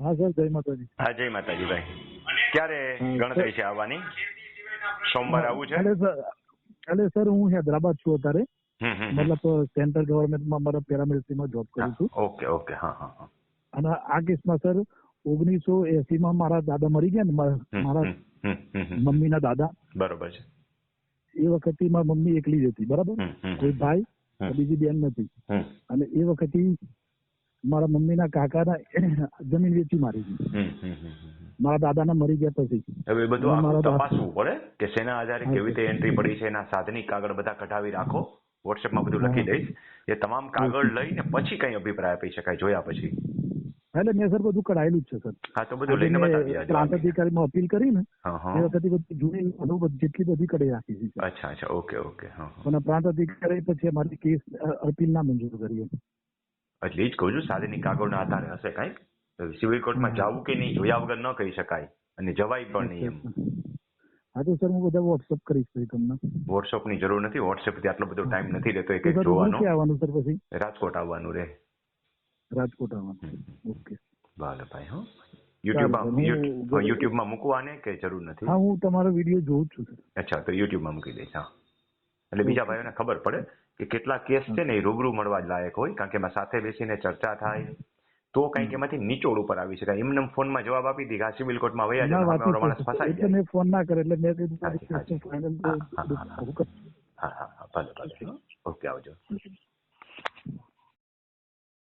હા સર જય માતાજી. હા જય માતાજી ભાઈ. ક્યારે ગણતરી છે આવવાની? સોમવાર આવું છે? એટલે સર હું હૈદરાબાદ છું અત્યારે. મતલબ સેન્ટ્રલ ગવર્મેન્ટમાં મારા પેરામિલિટરીમાં જોબ કરું છું. ઓકે ઓકે હા હા અને આ કેસમાં સર ઓગણીસો એસી માં મારા દાદા મરી ગયા ને મારા. મમ્મીના દાદા. બરોબર છે. એ વખતે મારી મમ્મી એકલી જ હતી બરાબર? કોઈ ભાઈ બીજી બેન નથી. અને એ વખતે મારા મમ્મીના કાકાના જમીન વેચી મારી. મારા દાદાના મરી ગયા પછી. હવે બધું આખું તપાસવું પડે કે શેના આધારે કેવી રીતે એન્ટ્રી પડી છે એના સાધનિક કાગળ બધા કઢાવી રાખો. વોટ્સએપમાં બધું લખી દઈશ. એ તમામ કાગળ લઈને પછી કઈ અભિપ્રાય આપી શકાય જોયા પછી. એટલે મેં સર બધું કઢાયેલું જ છે સર. હા તો બધું લઈને બતાવી પ્રાંત અધિકારીમાં અપીલ કરી ને એ વખતે બધી જૂની જેટલી બધી કઢાઈ રાખી છે અચ્છા અચ્છા. Okay okay. હા. અને પ્રાંત અધિકારી પછી અમારી કેસ અપીલ ના મંજૂર કરી. એટલે જ કહું છું શારીરિક કાગળના આધારે હશે કાંઈક. સિવિલ કોર્ટમાં. જવું કે નહીં જોયા વગર ન કહી શકાય. અને જવાય પણ નહીં એમ. હા તો સર હું બધા વોટ્સઅપ કરીશ પછી તમને. વોટ્સઅપની જરૂર નથી. વોટ્સએપથી આટલો બધો ટાઈમ નથી રહેતો એક રૂબરૂ જોવાનો. આવવાનું સર પછી? રાજકોટ આવવાનું રે. રાજકોટ આવવાનું. ઓકે. ભલે ભાઈ હો. યુટ્યુબમાં યુટ્યુબ- માં યુટ્યુબમાં મૂકવાને કે જરૂર નથી? હા હું તમારો વીડિયો જોઉં છું અચ્છા તો યુટ્યુબમાં મૂકી દઈશ હા. એટલે બીજા ભાઈઓને ખબર પડે કે કેટલા કેસ છે ને એ રૂબરૂ મળવા લાયક હોય કારણ કે એમાં સાથે બેસીને ચર્ચા થાય. તો કંઈક એમાંથી નીચોડ ઉપર આવી શકાય. એમને ફોનમાં જવાબ આપી દી કે આ સિવિલ કોર્ટમાં વયા જાય માણસ ફસાઈ જાય. મેં ફોન ના કરે એટલે મેં હા હા ભલે ભલે. ઓકે આવજો.